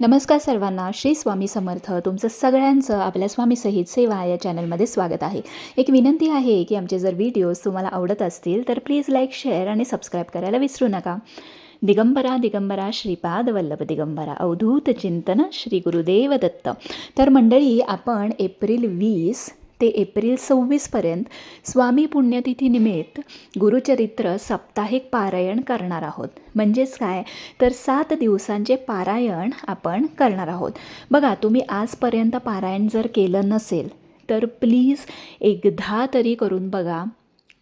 नमस्कार सर्वांना. श्री स्वामी समर्थ. तुमचं सगळ्यांचं आपल्या स्वामी सहित सेवा या चॅनलमध्ये स्वागत आहे. एक विनंती आहे की आमचे जर व्हिडिओज तुम्हाला आवडत असतील तर प्लीज लाईक शेअर आणि सबस्क्राईब करायला विसरू नका. दिगंबरा दिगंबरा श्रीपाद वल्लभ दिगंबरा. अवधूत चिंतन श्री गुरुदेव दत्त. तर मंडळी आपण एप्रिल वीस ते एप्रिल सव्वीसपर्यंत स्वामी पुण्यतिथीनिमित्त गुरुचरित्र साप्ताहिक पारायण करणार आहोत. म्हणजेच काय? तर सात दिवसांचे पारायण आपण करणार आहोत. बघा तुम्ही आजपर्यंत पारायण जर केलं नसेल तर प्लीज एकदा तरी करून बघा.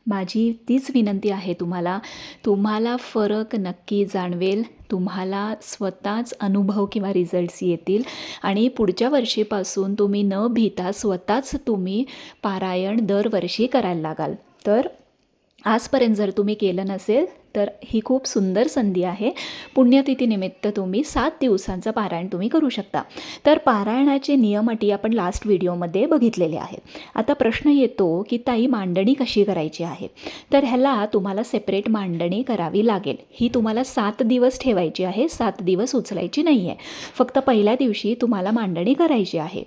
माझी तीच विनंती आहे तुम्हाला. तुम्हाला फरक नक्की जाणवेल. तुम्हाला स्वतःच अनुभव किंवा रिझल्ट्स येतील. आणि पुढच्या वर्षीपासून तुम्ही न भीता स्वतःच तुम्ही पारायण दरवर्षी करायला लागाल. तर आजपर्यंत जर तुम्ही केलं नसेल तर ही खूप सुंदर संधी आहे. पुण्यतिथीनिमित्त तुम्ही सात दिवसांचं पारायण तुम्ही करू शकता. तर पारायणाचे नियम अटी आपण लास्ट व्हिडिओमध्ये बघितलेले आहेत. आता प्रश्न येतो की ताई मांडणी कशी करायची आहे? तर ह्याला तुम्हाला सेपरेट मांडणी करावी लागेल. ही तुम्हाला सात दिवस ठेवायची आहे सात दिवस उचलायची नाही आहे फक्त पहिल्या दिवशी तुम्हाला मांडणी करायची आहे.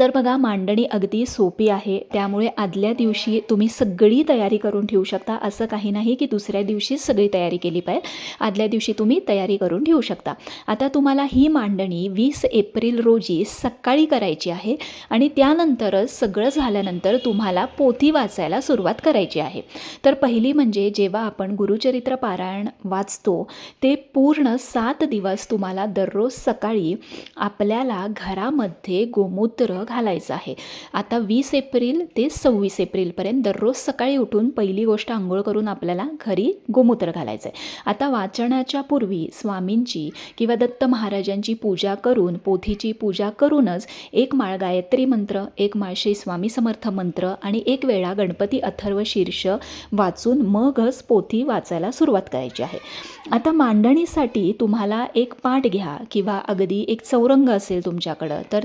तर बघा मांडणी अगदी सोपी आहे. त्यामुळे आदल्या दिवशी तुम्ही सगळी तयारी करून ठेवू शकता. असं काही नाही की दुसऱ्या दिवशीच सगळी तयारी केली पाहिजे. आदल्या दिवशी तुम्ही तयारी करून ठेवू शकता. आता तुम्हाला ही मांडणी वीस एप्रिल रोजी सकाळी करायची आहे आणि त्यानंतरच सगळं झाल्यानंतर तुम्हाला पोथी वाचायला सुरुवात करायची आहे. तर पहिली म्हणजे जेव्हा आपण गुरुचरित्र पारायण वाचतो ते पूर्ण सात दिवस तुम्हाला दररोज सकाळी आपल्याला घरामध्ये गोमूत्र घालायचं आहे. आता वीस एप्रिल ते सव्वीस एप्रिलपर्यंत दररोज सकाळी उठून पहिली गोष्ट आंघोळ करून आपल्याला घरी गोमूत्र घालायचं आहे. आता वाचनाच्या पूर्वी स्वामींची किंवा दत्त महाराजांची पूजा करून पोथीची पूजा करूनच एक माळ गायत्री मंत्र एक माळ श्री स्वामी समर्थ मंत्र आणि एक वेळा गणपती अथर्व शीर्ष वाचून मगच पोथी वाचायला सुरुवात करायची आहे. आता मांडणीसाठी तुम्हाला एक पाठ घ्या किंवा अगदी एक चौरंग असेल तुमच्याकडं तर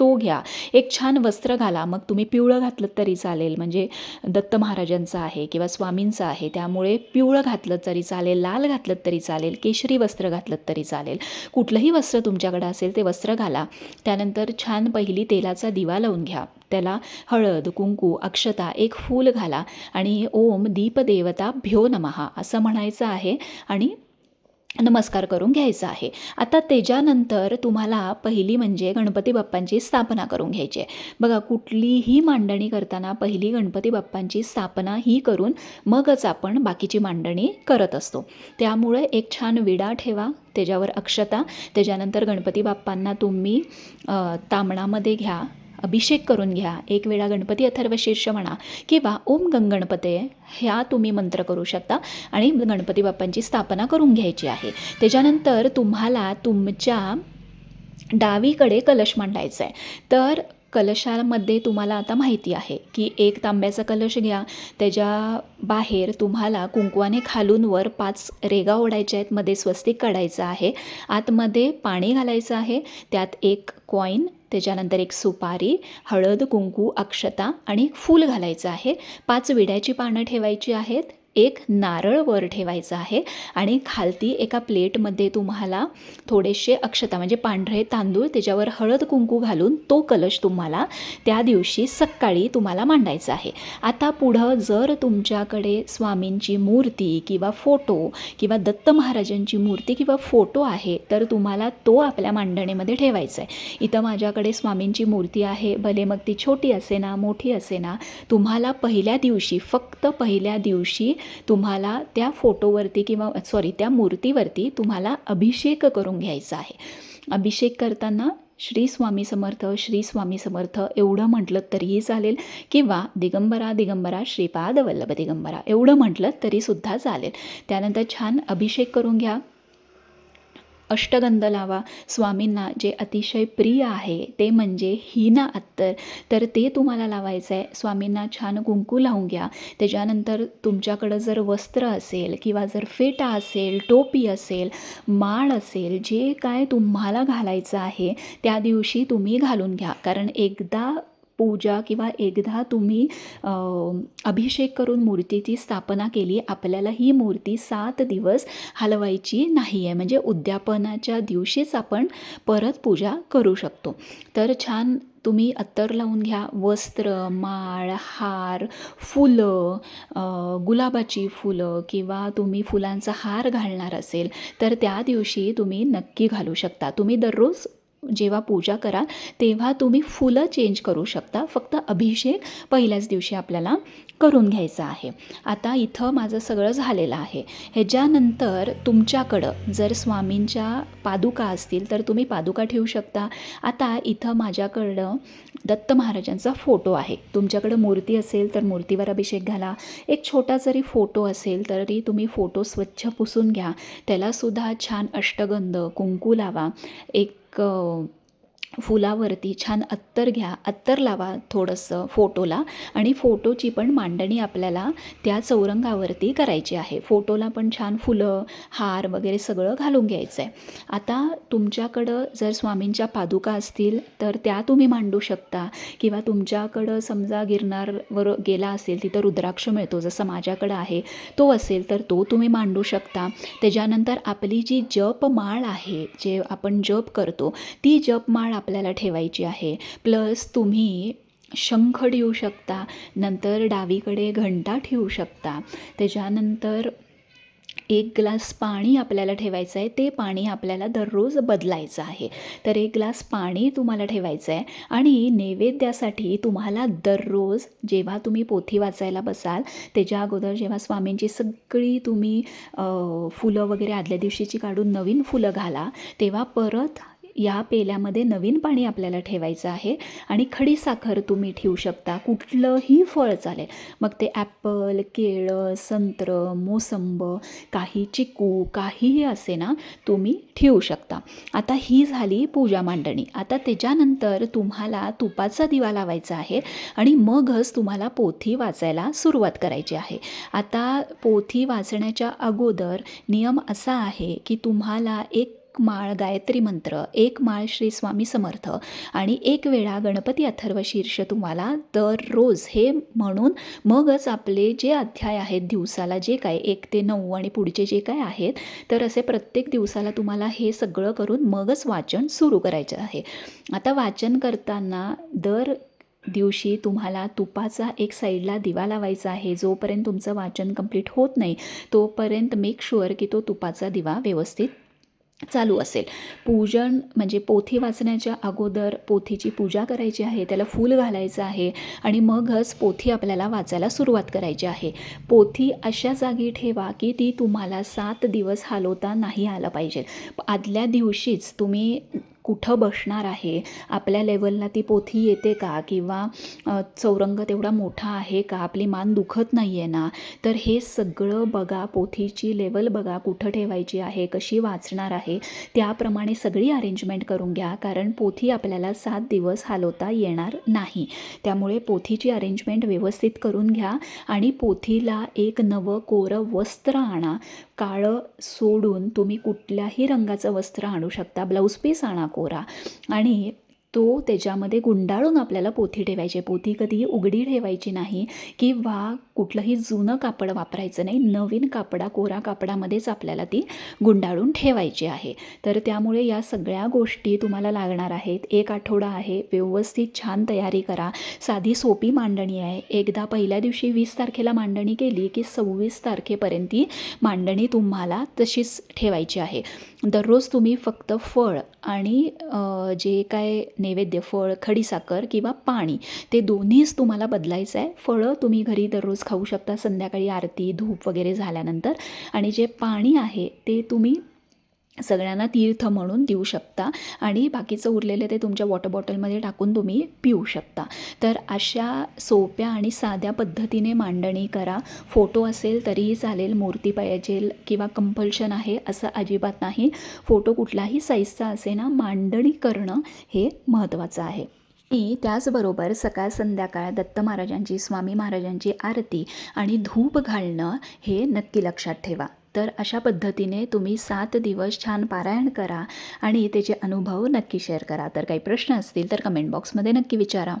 तो घ्या. एक छान वस्त्र घाला. मग तुम्ही पिवळं घातलं तरी चालेल. म्हणजे दत्त महाराजांचं आहे किंवा स्वामींचं आहे. त्यामुळे पिवळं घातलं तरी चालेल लाल घातलं तरी चालेल केशरी वस्त्र घातलं तरी चालेल. कुठलंही वस्त्र तुमच्याकडं असेल ते वस्त्र घाला. त्यानंतर छान पहिली तेलाचा दिवा लावून घ्या. त्याला हळद कुंकू अक्षता एक फूल घाला. आणि ओम दीपदेवता भ्यो नमहा असं म्हणायचं आहे. आणि नमस्कार करून घ्यायचा आहे. आता त्याच्यानंतर तुम्हाला पहिली म्हणजे गणपती बाप्पांची स्थापना करून घ्यायची आहे. बघा कुठलीही मांडणी करताना पहिली गणपती बाप्पांची स्थापना ही करून मगच आपण बाकीची मांडणी करत असतो. त्यामुळे एक छान विडा ठेवा त्याच्यावर अक्षता त्याच्यानंतर गणपती बाप्पांना तुम्ही तांबणामध्ये तामणामध्ये घ्या अभिषेक करून घ्या. एक वेळा गणपती अथर्व शीर्ष म्हणा किंवा ओम गंगणपते ह्या तुम्ही मंत्र करू शकता आणि गणपती बाप्पांची स्थापना करून घ्यायची आहे. त्याच्यानंतर तुम्हाला तुमच्या डावीकडे कलश मांडायचा आहे तर कलशामध्ये तुम्हाला आता माहिती आहे की एक तांब्याचा कलश घ्या. त्याच्या बाहेर तुम्हाला कुंकवाने खालून वर पाच रेगा ओढायच्या आहेत. मध्ये स्वस्तिक काढायचं आहे. आतमध्ये पाणी घालायचं आहे. त्यात एक कॉईन त्याच्यानंतर एक सुपारी हळद कुंकू अक्षता आणि एक फूल घालायचं आहे. पाच विड्याची पानं ठेवायची आहेत. एक नारळ वर ठेवायचं आहे आणि खालती एका प्लेटमध्ये तुम्हाला थोडेसे अक्षता म्हणजे पांढरे तांदूळ त्याच्यावर हळद कुंकू घालून तो कलश तुम्हाला त्या दिवशी सकाळी तुम्हाला मांडायचा आहे. आता पुढं जर तुमच्याकडे स्वामींची मूर्ती किंवा फोटो किंवा दत्त महाराजांची मूर्ती किंवा फोटो आहे तर तुम्हाला तो आपल्या मांडणीमध्ये ठेवायचा आहे. इथं माझ्याकडे स्वामींची मूर्ती आहे भले मग ती छोटी असे ना मोठी असे ना तुम्हाला पहिल्या दिवशी फक्त पहिल्या दिवशी तुम्हाला त्या फोटोवरती किंवा सॉरी त्या मूर्तीवरती तुम्हाला अभिषेक करून घ्यायचा आहे. अभिषेक करताना श्री स्वामी समर्थ श्री स्वामी समर्थ एवढं म्हटलं तरीही चालेल किंवा दिगंबरा दिगंबरा श्रीपाद वल्लभ दिगंबरा एवढं म्हटलं तरीसुद्धा चालेल. त्यानंतर छान अभिषेक करून घ्या. अष्टगंध लावा. स्वामींना जे अतिशय प्रिय आहे ते म्हणजे हिना अत्तर. तर ते तुम्हाला लावायचं आहे स्वामींना छान कुंकू लावून घ्या. त्याच्यानंतर तुमच्याकडं जर वस्त्र असेल किंवा जर फेटा असेल टोपी असेल माळ असेल जे काय तुम्हाला घालायचं आहे त्या दिवशी तुम्ही घालून घ्या. कारण एकदा पूजा किंवा एकदा तुम्ही अभिषेक करून मूर्तीची स्थापना केली आपल्याला ही मूर्ती सात दिवस हलवायची नाही आहे म्हणजे उद्यापनाच्या दिवशीच आपण परत पूजा करू शकतो. तर छान तुम्ही अत्तर लावून घ्या. वस्त्र माळ हार फुलं गुलाबाची फुलं किंवा तुम्ही फुलांचा हार घालणार असेल तर त्या दिवशी तुम्ही नक्की घालू शकता. तुम्ही दररोज जेव्हा पूजा कराल तेव्हा तुम्ही फुलं चेंज करू शकता. फक्त अभिषेक पहिल्याच दिवशी आपल्याला करून घ्यायचा आहे. आता इथं माझं सगळं झालेलं आहे. ह्याच्यानंतर तुमच्याकडं जर स्वामींच्या पादुका असतील तर तुम्ही पादुका ठेवू शकता. आता इथं माझ्याकडं दत्त महाराजांचा फोटो आहे. तुमच्याकडं मूर्ती असेल तर मूर्तीवर अभिषेक घाला. एक छोटा जरी फोटो असेल तरी तुम्ही फोटो स्वच्छ पुसून घ्या. त्यालासुद्धा छान अष्टगंध कुंकू लावा. एक 够。फुलावरती छान अत्तर घ्या अत्तर लावा थोडंसं फोटोला. आणि फोटोची पण मांडणी आपल्याला त्या चौरंगावरती करायची आहे. फोटोला पण छान फुलं हार वगैरे सगळं घालून घ्यायचं आहे आता तुमच्याकडं जर स्वामींच्या पादुका असतील तर त्या तुम्ही मांडू शकता. किंवा तुमच्याकडं समजा गिरनारवर गेला असेल तिथं रुद्राक्ष मिळतो जसं माझ्याकडं आहे तो असेल तर तो तुम्ही मांडू शकता. त्याच्यानंतर आपली जी जपमाळ आहे जे आपण जप करतो ती जपमाळ आपल्याला ठेवायची आहे. प्लस तुम्ही शंख ठेवू शकता नंतर डावीकडे घंटा ठेवू शकता. त्याच्यानंतर एक ग्लास पाणी आपल्याला ठेवायचं आहे ते पाणी आपल्याला दररोज बदलायचं आहे. तर एक ग्लास पाणी तुम्हाला ठेवायचं आहे आणि नैवेद्यासाठी तुम्हाला दररोज जेव्हा तुम्ही पोथी वाचायला बसाल त्याच्या अगोदर जेव्हा स्वामींची सगळी तुम्ही फुलं वगैरे आदल्या दिवशीची काढून नवीन फुलं घाला तेव्हा परत या पेल्यामध्ये नवीन पाणी आपल्याला ठेवायचं आहे. आणि खडी साखर तुम्ही ठेवू शकता. कुठलंही फळ चालेल. मग ते ॲपल केळं संत्र मोसंब काही चिकू काहीही असे ना तुम्ही ठेवू शकता. आता ही झाली पूजा मांडणी. आता त्याच्यानंतर तुम्हाला तुपाचा दिवा लावायचा आहे. आणि मगच तुम्हाला पोथी वाचायला सुरुवात करायची आहे. आता पोथी वाचण्याच्या अगोदर नियम असा आहे की तुम्हाला एक माळ गायत्री मंत्र एक माळ श्री स्वामी समर्थ आणि एक वेळा गणपती अथर्व शीर्ष तुम्हाला दररोज हे म्हणून मगच आपले जे अध्याय आहेत दिवसाला जे काय एक ते नऊ आणि पुढचे जे काय आहेत तर असे प्रत्येक दिवसाला तुम्हाला हे सगळं करून मगच वाचन सुरू करायचं आहे. आता वाचन करताना दर दिवशी तुम्हाला तुपाचा एक साईडला दिवा लावायचा आहे. जोपर्यंत तुमचं वाचन कंप्लीट होत नाही तोपर्यंत मेक शुअर की तो तुपाचा दिवा व्यवस्थित चालू असेल. पूजन म्हणजे पोथी वाचण्याच्या अगोदर पोथीची पूजा करायची आहे त्याला फूल घालायचं आहे आणि मगच पोथी आपल्याला वाचायला सुरुवात करायची आहे. पोथी अशा जागी ठेवा की ती तुम्हाला सात दिवस हलवता नाही आलं पाहिजे. आदल्या दिवशीच तुम्ही कुठं बसणार आहे? आपल्या लेवलला ती पोथी येते का? किंवा चौरंग तेवढा मोठा आहे का? आपली मान दुखत नाही आहे ना? तर हे सगळं बघा पोथीची लेवल बघा कुठं ठेवायची आहे कशी वाचणार आहे त्याप्रमाणे सगळी अरेंजमेंट करून घ्या. कारण पोथी आपल्याला सात दिवस हलवता येणार नाही. त्यामुळे पोथीची अरेंजमेंट व्यवस्थित करून घ्या आणि पोथीला एक नवं कोरं वस्त्र आणा. काळं सोडून तुम्ही कुठल्याही रंगाचं वस्त्र आणू शकता. ब्लाऊज पीस आणा कोरा. आणि तो त्याच्यामध्ये गुंडाळून आपल्याला पोथी ठेवायची. पोथी कधीही उघडी ठेवायची नाही किंवा कुठलंही जुनं कापड वापरायचं नाही. नवीन कापडा कोरा कापडामध्येच आपल्याला ती गुंडाळून ठेवायची आहे. तर त्यामुळे या सगळ्या गोष्टी तुम्हाला लागणार आहेत. एक आठवडा आहे. व्यवस्थित छान तयारी करा. साधी सोपी मांडणी आहे. एकदा पहिल्या दिवशी वीस तारखेला मांडणी केली की सव्वीस तारखेपर्यंत ती मांडणी तुम्हाला तशीच ठेवायची आहे. दररोज तुम्ही फक्त फळ आणि जे काय नैवेद्य फळ खडीसाखर किंवा पाणी ते दोन्हीच तुम्हाला बदलायचं आहे फळं तुम्ही घरी दररोज खाऊ शकता. संध्याकाळी आरती धूप वगैरे झाल्यानंतर. आणि जे पाणी आहे ते तुम्ही सगळ्यांना तीर्थ म्हणून देऊ शकता आणि बाकीचं उरलेलं ते तुमच्या वॉटर बॉटलमध्ये टाकून तुम्ही पिऊ शकता. तर अशा सोप्या आणि साध्या पद्धतीने मांडणी करा. फोटो असेल तरीही चालेल मूर्ती पाहिजे किंवा कंपल्शन आहे असं अजिबात नाही. फोटो कुठलाही साईजचा असे ना मांडणी करणं हे महत्त्वाचं आहे. आणि त्याचबरोबर सकाळ संध्याकाळ दत्त महाराजांची स्वामी महाराजांची आरती आणि धूप घालणं हे नक्की लक्षात ठेवा. तर अशा पद्धतीने तुम्ही सात दिवस छान पारायण करा आणि त्याचे अनुभव नक्की शेअर करा. तर काही प्रश्न असतील तर कमेंट बॉक्समध्ये नक्की विचारा.